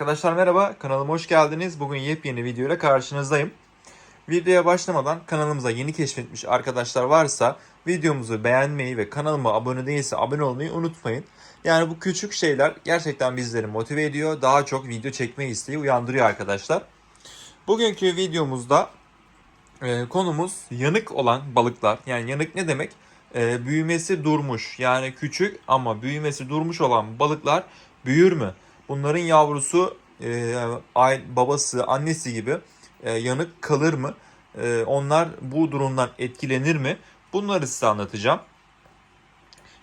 Arkadaşlar merhaba, kanalıma hoş geldiniz. Bugün yepyeni video ile karşınızdayım. Videoya başlamadan kanalımıza yeni keşfetmiş arkadaşlar varsa videomuzu beğenmeyi ve kanalıma abone değilse abone olmayı unutmayın. Yani bu küçük şeyler gerçekten bizleri motive ediyor. Daha çok video çekme isteği uyandırıyor arkadaşlar. Bugünkü videomuzda e, konumuz yanık olan balıklar. Yani yanık ne demek? E, büyümesi durmuş. Yani küçük ama büyümesi durmuş olan balıklar büyür mü? Bunların yavrusu e, babası, annesi gibi e, yanık kalır mı? E, onlar bu durumdan etkilenir mi? Bunları size anlatacağım.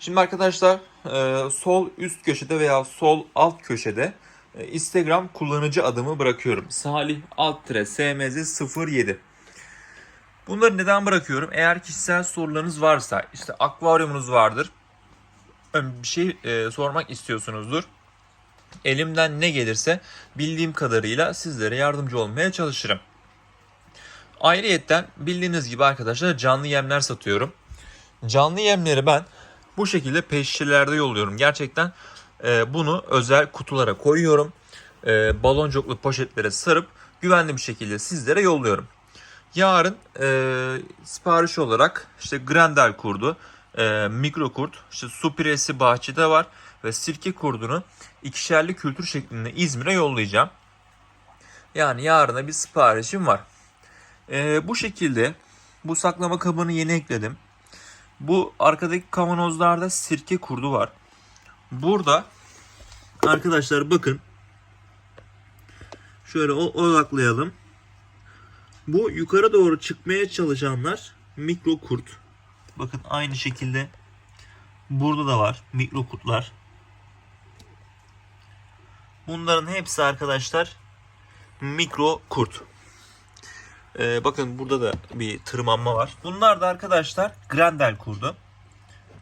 Şimdi arkadaşlar e, sol üst köşede veya sol alt köşede e, Instagram kullanıcı adımı bırakıyorum. Salih alt tire smz 07. Bunları neden bırakıyorum? Eğer kişisel sorularınız varsa, işte akvaryumunuz vardır, bir şey e, sormak istiyorsunuzdur. Elimden ne gelirse bildiğim kadarıyla sizlere yardımcı olmaya çalışırım. Ayrıyetten bildiğiniz gibi arkadaşlar canlı yemler satıyorum. Canlı yemleri ben bu şekilde peşçilerde yolluyorum. Gerçekten e, bunu özel kutulara koyuyorum. E, baloncuklu poşetlere sarıp güvenli bir şekilde sizlere yolluyorum. Yarın e, sipariş olarak işte Grendel kurdu, e, mikro kurt, işte su piresi bahçede var ve sirke kurdunu ikişerli kültür şeklinde İzmir'e yollayacağım. Yani yarına bir siparişim var. E, bu şekilde bu saklama kabını yeni ekledim. Bu arkadaki kavanozlarda sirke kurdu var. Burada arkadaşlar bakın şöyle odaklayalım. Bu yukarı doğru çıkmaya çalışanlar mikro kurt. Bakın aynı şekilde burada da var mikro kurtlar. Bunların hepsi arkadaşlar mikro kurt. Ee, bakın burada da bir tırmanma var. Bunlar da arkadaşlar Grendel kurdu.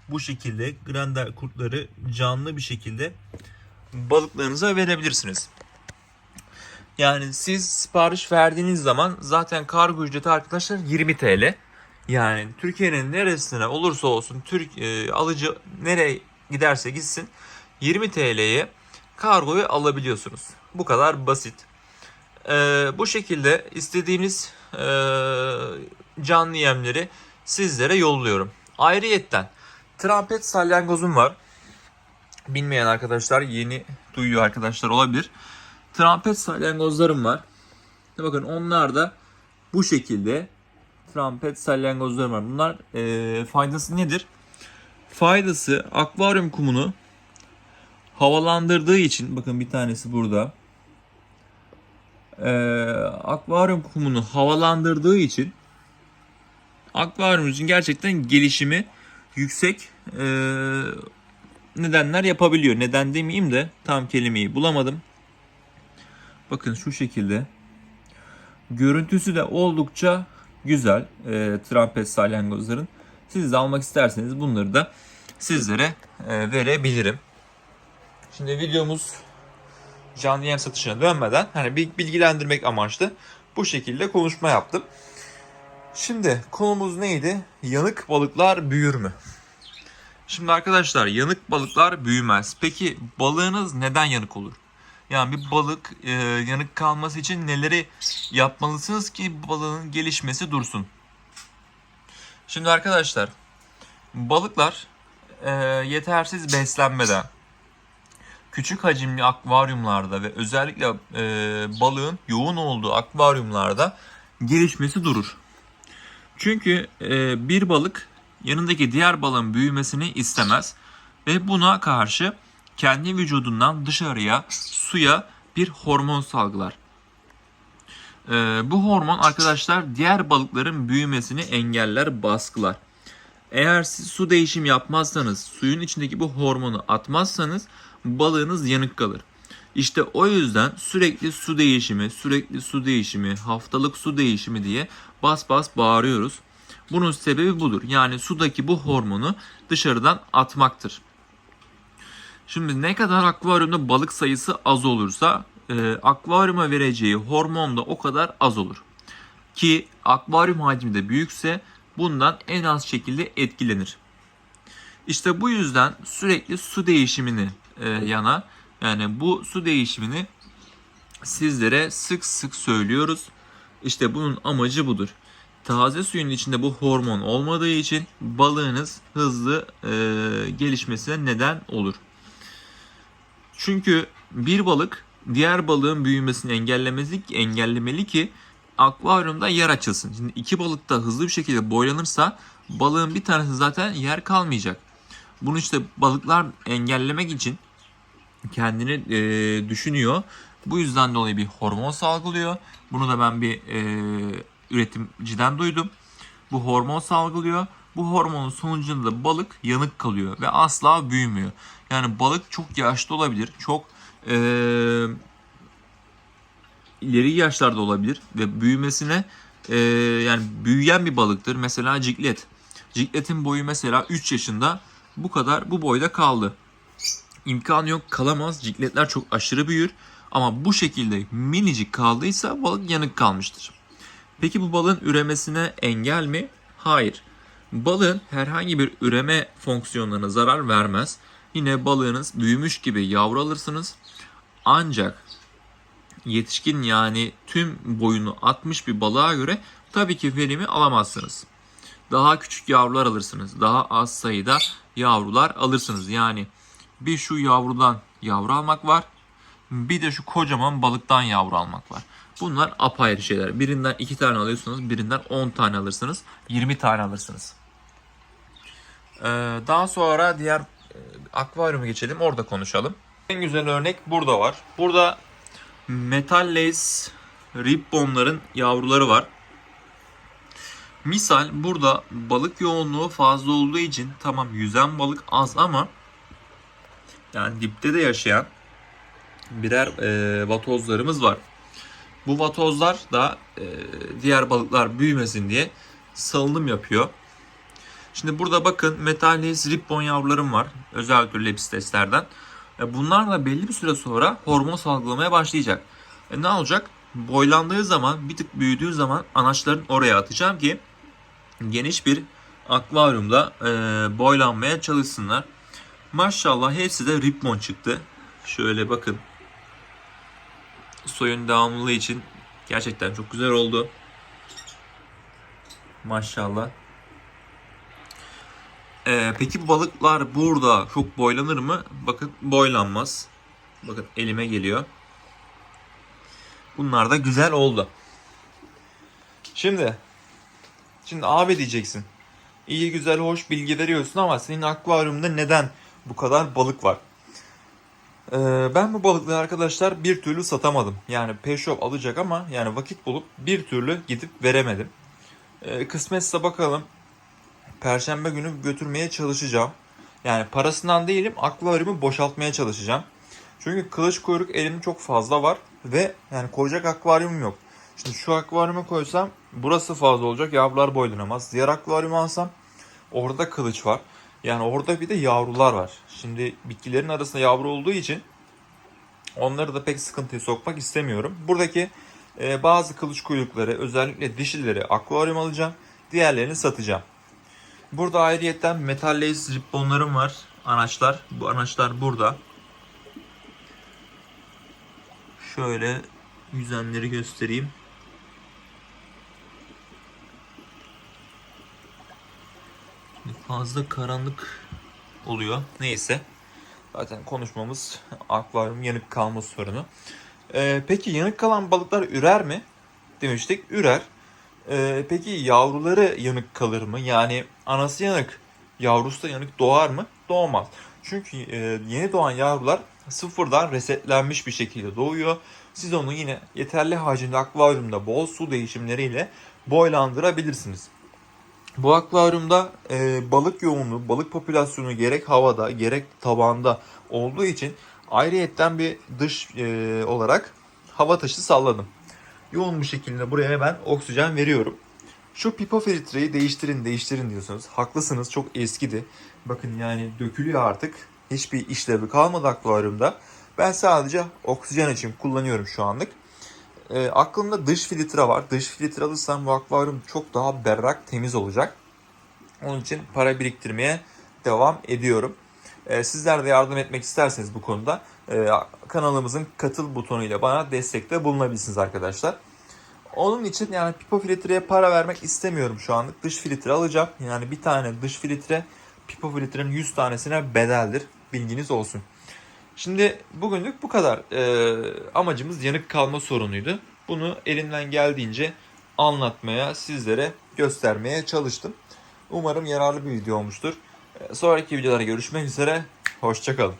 Bu şekilde Grendel kurtları canlı bir şekilde balıklarınıza verebilirsiniz. Yani siz sipariş verdiğiniz zaman zaten kargo ücreti arkadaşlar 20 TL. Yani Türkiye'nin neresine olursa olsun Türk e, alıcı nereye giderse gitsin 20 TL'ye kargoyu alabiliyorsunuz. Bu kadar basit. E, bu şekilde istediğiniz e, canlı yemleri sizlere yolluyorum. Ayrıyetten trampet salyangozum var. Bilmeyen arkadaşlar yeni duyuyor arkadaşlar olabilir. Trampet salyangozlarım var. Bakın onlar da bu şekilde trampet salyangozlarım var. Bunlar e, faydası nedir? Faydası akvaryum kumunu havalandırdığı için bakın bir tanesi burada. E, akvaryum kumunu havalandırdığı için akvaryumumuzun gerçekten gelişimi yüksek e, nedenler yapabiliyor. Neden demeyeyim de tam kelimeyi bulamadım. Bakın şu şekilde. Görüntüsü de oldukça güzel e, trampet salyangozların. Siz de almak isterseniz bunları da sizlere e, verebilirim. Şimdi videomuz canlı yayın satışına dönmeden hani bir bilgilendirmek amaçlı bu şekilde konuşma yaptım. Şimdi konumuz neydi? Yanık balıklar büyür mü? Şimdi arkadaşlar yanık balıklar büyümez. Peki balığınız neden yanık olur? Yani bir balık e, yanık kalması için neleri yapmalısınız ki balığın gelişmesi dursun? Şimdi arkadaşlar balıklar e, yetersiz beslenmeden küçük hacimli akvaryumlarda ve özellikle e, balığın yoğun olduğu akvaryumlarda gelişmesi durur. Çünkü e, bir balık yanındaki diğer balığın büyümesini istemez ve buna karşı kendi vücudundan dışarıya suya bir hormon salgılar. Ee, bu hormon arkadaşlar diğer balıkların büyümesini engeller, baskılar. Eğer siz su değişim yapmazsanız, suyun içindeki bu hormonu atmazsanız balığınız yanık kalır. İşte o yüzden sürekli su değişimi, sürekli su değişimi, haftalık su değişimi diye bas bas bağırıyoruz. Bunun sebebi budur. Yani sudaki bu hormonu dışarıdan atmaktır. Şimdi ne kadar akvaryumda balık sayısı az olursa e, akvaryuma vereceği hormon da o kadar az olur. Ki akvaryum hacmi de büyükse bundan en az şekilde etkilenir. İşte bu yüzden sürekli su değişimini e, yana yani bu su değişimini sizlere sık sık söylüyoruz. İşte bunun amacı budur. Taze suyun içinde bu hormon olmadığı için balığınız hızlı e, gelişmesine neden olur. Çünkü bir balık diğer balığın büyümesini engellemesi, engellemeli ki akvaryumda yer açılsın. Şimdi iki balık da hızlı bir şekilde boylanırsa balığın bir tanesi zaten yer kalmayacak. Bunu işte balıklar engellemek için kendini e, düşünüyor. Bu yüzden dolayı bir hormon salgılıyor. Bunu da ben bir e, üretimciden duydum. Bu hormon salgılıyor. Bu hormonun sonucunda da balık yanık kalıyor ve asla büyümüyor. Yani balık çok yaşlı olabilir, çok e, ileri yaşlarda olabilir ve büyümesine e, yani büyüyen bir balıktır. Mesela ciklet. Cikletin boyu mesela 3 yaşında bu kadar bu boyda kaldı. İmkanı yok kalamaz. Cikletler çok aşırı büyür. Ama bu şekilde minicik kaldıysa balık yanık kalmıştır. Peki bu balığın üremesine engel mi? Hayır. Balığın herhangi bir üreme fonksiyonlarına zarar vermez. Yine balığınız büyümüş gibi yavru alırsınız. Ancak yetişkin yani tüm boyunu atmış bir balığa göre tabii ki verimi alamazsınız. Daha küçük yavrular alırsınız. Daha az sayıda yavrular alırsınız. Yani bir şu yavrudan yavru almak var. Bir de şu kocaman balıktan yavru almak var. Bunlar apayrı şeyler. Birinden 2 tane alıyorsunuz, birinden 10 tane alırsınız, 20 tane alırsınız. Ee, daha sonra diğer e, akvaryuma geçelim, orada konuşalım. En güzel örnek burada var. Burada metal lace ribbonların yavruları var. Misal burada balık yoğunluğu fazla olduğu için tamam yüzen balık az ama yani dipte de yaşayan birer e, vatozlarımız var. Bu vatozlar da e, diğer balıklar büyümesin diye salınım yapıyor. Şimdi burada bakın Metalis ribbon yavrularım var. Özel tür lepisteslerden. E, bunlar da belli bir süre sonra hormon salgılamaya başlayacak. E, ne olacak? Boylandığı zaman, bir tık büyüdüğü zaman anaçların oraya atacağım ki geniş bir akvaryumda e, boylanmaya çalışsınlar. Maşallah hepsi de ribbon çıktı. Şöyle bakın. Soyun devamlılığı için gerçekten çok güzel oldu. Maşallah. Ee, peki balıklar burada çok boylanır mı? Bakın boylanmaz. Bakın elime geliyor. Bunlar da güzel oldu. Şimdi şimdi abi diyeceksin. İyi güzel hoş bilgi veriyorsun ama senin akvaryumda neden bu kadar balık var? Ee, ben bu balıkları arkadaşlar bir türlü satamadım. Yani peşop alacak ama yani vakit bulup bir türlü gidip veremedim. Ee, kısmetse bakalım. Perşembe günü götürmeye çalışacağım. Yani parasından değilim akvaryumu boşaltmaya çalışacağım. Çünkü kılıç kuyruk elim çok fazla var ve yani koyacak akvaryumum yok. Şimdi şu akvaryuma koysam burası fazla olacak yavrular boylanamaz. Diğer akvaryumu alsam orada kılıç var. Yani orada bir de yavrular var. Şimdi bitkilerin arasında yavru olduğu için onları da pek sıkıntıya sokmak istemiyorum. Buradaki e, bazı kılıç kuyrukları özellikle dişileri akvaryum alacağım. Diğerlerini satacağım. Burada ayrıyetten metal lace ribbonlarım var. Anaçlar. Bu anaçlar burada. Şöyle yüzenleri göstereyim. Fazla karanlık oluyor. Neyse. Zaten konuşmamız akvaryum yanık kalma sorunu. Ee, peki yanık kalan balıklar ürer mi? Demiştik. Ürer. Ee, peki yavruları yanık kalır mı? Yani anası yanık, yavrusu da yanık doğar mı? Doğmaz. Çünkü e, yeni doğan yavrular sıfırdan resetlenmiş bir şekilde doğuyor. Siz onu yine yeterli hacimde akvaryumda bol su değişimleriyle boylandırabilirsiniz. Bu akvaryumda e, balık yoğunluğu, balık popülasyonu gerek havada gerek tabanda olduğu için ayrıyetten bir dış e, olarak hava taşı salladım. Yoğun bir şekilde buraya ben oksijen veriyorum. Şu pipo filtreyi değiştirin değiştirin diyorsunuz. Haklısınız çok eskidi. Bakın yani dökülüyor artık. Hiçbir işlevi kalmadı akvaryumda. Ben sadece oksijen için kullanıyorum şu anlık. E, aklımda dış filtre var. Dış filtre alırsam bu akvaryum çok daha berrak, temiz olacak. Onun için para biriktirmeye devam ediyorum. E, sizler de yardım etmek isterseniz bu konuda e, kanalımızın katıl butonuyla bana destekte bulunabilirsiniz arkadaşlar. Onun için yani pipo filtreye para vermek istemiyorum şu anlık. Dış filtre alacağım. Yani bir tane dış filtre pipo filtrenin 100 tanesine bedeldir. Bilginiz olsun. Şimdi bugünlük bu kadar. Ee, amacımız yanık kalma sorunuydu. Bunu elimden geldiğince anlatmaya, sizlere göstermeye çalıştım. Umarım yararlı bir video olmuştur. Ee, Sonraki videolarda görüşmek üzere. Hoşçakalın.